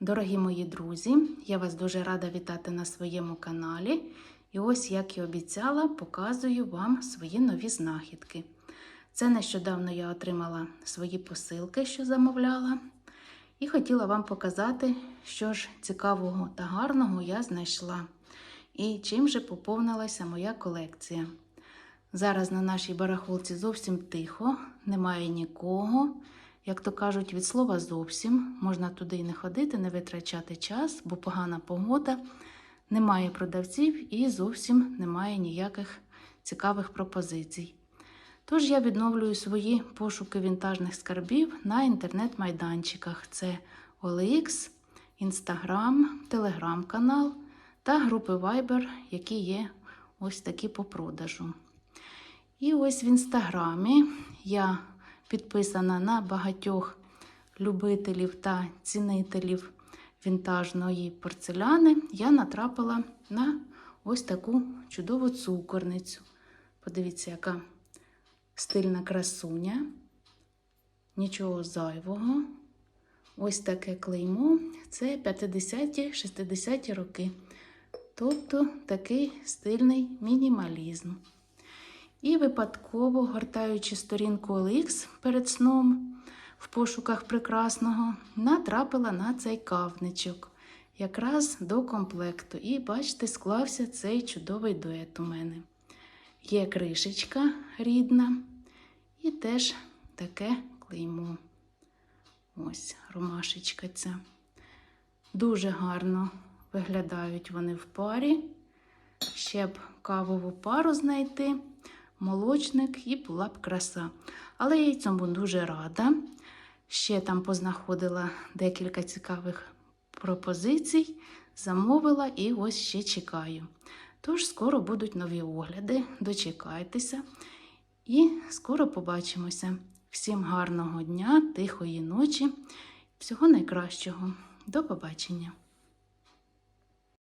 Дорогі мої друзі, я вас дуже рада вітати на своєму каналі. І ось, як і обіцяла, показую вам свої нові знахідки. Це нещодавно я отримала свої посилки, що замовляла, і хотіла вам показати, що ж цікавого та гарного я знайшла, і чим же поповнилася моя колекція. Зараз на нашій барахолці зовсім тихо, немає нікого. Як то кажуть, від слова зовсім можна туди і не ходити, не витрачати час, бо погана погода, немає продавців і зовсім немає ніяких цікавих пропозицій. Тож я відновлюю свої пошуки вінтажних скарбів на інтернет-майданчиках: це OLX, Instagram, Telegram-канал та групи Viber, які є ось такі по продажу. І ось в інстаграмі я підписана на багатьох любителів та цінителів вінтажної порцеляни, я натрапила на ось таку чудову цукорницю. Подивіться, яка стильна красуня, нічого зайвого. Ось таке клеймо це 50-60-ті роки. Тобто такий стильний мінімалізм. І випадково, гортаючи сторінку OLX перед сном в пошуках прекрасного, натрапила на цей кавничок якраз до комплекту. І, бачите, склався цей чудовий дует у мене. Є кришечка рідна, і теж таке клеймо. Ось ромашечка ця. Дуже гарно виглядають вони в парі. Ще б кавову пару знайти молочник і була б краса. Але я цьому дуже рада. Ще там познаходила декілька цікавих пропозицій, замовила і ось ще чекаю. Тож скоро будуть нові огляди, дочекайтеся і скоро побачимося. Всім гарного дня, тихої ночі, всього найкращого. До побачення!